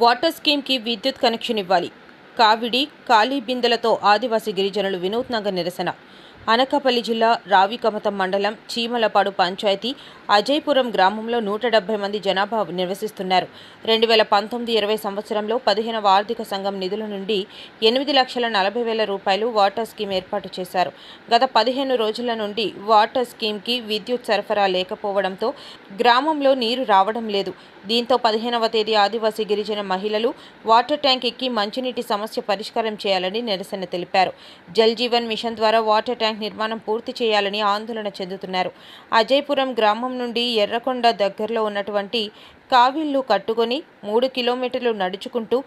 Water స్కీమ్కి విద్యుత్ connection ఇవ్వాలి. కావిడి ఖాళీ బిందెలతో ఆదివాసీ గిరిజనులు వినూత్నంగా నిరసన. అనకాపల్లి జిల్లా రావికమతం మండలం చీమలపాడు పంచాయతీ అజయపురం గ్రామంలో నూట డెబ్బై మంది జనాభా నివసిస్తున్నారు రెండు వేల పంతొమ్మిది ఇరవై సంవత్సరంలో పదిహేనవ ఆర్థిక సంఘం నిధుల నుండి ఎనిమిది లక్షల నలభై వేల రూపాయలు వాటర్ స్కీమ్ ఏర్పాటు చేశారు. గత పదిహేను రోజుల నుండి వాటర్ స్కీమ్కి విద్యుత్ సరఫరా లేకపోవడంతో గ్రామంలో నీరు రావడం లేదు. దీంతో పదిహేనవ తేదీ ఆదివాసీ గిరిజన మహిళలు వాటర్ ట్యాంక్ ఎక్కి మంచినీటి సమస్య పరిష్కారం చేయాలని నిరసన తెలిపారు. జల్ జీవన్ మిషన్ ద్వారా వాటర్ ట్యాంక్ నిర్మాణం పూర్తి చేయాలని ఆందోళన చెందుతున్నారు. అజయపురం గ్రామం నుండి ఎర్రకొండ దగ్గరలో ఉన్నటువంటి కావిళ్ళు కట్టుకొని మూడు కిలోమీటర్లు నడుచుకుంటూ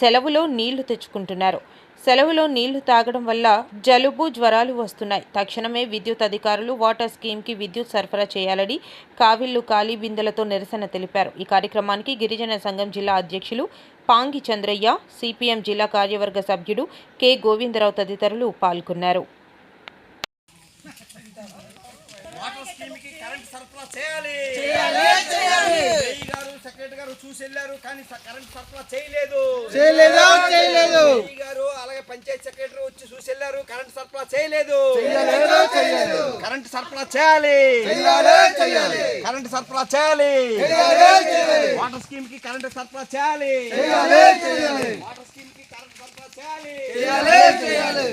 సెలవులో నీళ్ళు తెచ్చుకుంటున్నారు. సెలవులో నీళ్ళు తాగడం వల్ల జలుబు జ్వరాలు వస్తున్నాయి. తక్షణమే విద్యుత్ అధికారులు వాటర్ స్కీమ్కి విద్యుత్ సరఫరా చేయాలని కావిళ్ళు ఖాళీ బిందెలతో నిరసన తెలిపారు. ఈ కార్యక్రమానికి గిరిజన సంఘం జిల్లా అధ్యక్షులు పాంగి చంద్రయ్య సిపిఎం జిల్లా కార్యవర్గ సభ్యుడు కె. గోవిందరావు తదితరులు పాల్గొన్నారు. వాటర్ స్కీమ్కి కరెంట్ సరఫరా చేయాలి. గారు సెక్రటరీ గారు చూసి వెళ్ళారు కానీ కరెంట్ సరఫరా చేయలేదు. చేయలేదు గారు అలాగే పంచాయత్ సెక్రటరీ వచ్చి చూసి వెళ్ళారు కరెంట్ సరఫరా చేయలేదు. కరెంట్ సరఫరా చేయాలి. కరెంట్ సరఫరా చేయాలి. వాటర్ స్కీమ్కి కరెంట్ సరఫరా చేయాలి. వాటర్ స్కీమ్కి కరెంట్ సరఫరా చేయాలి.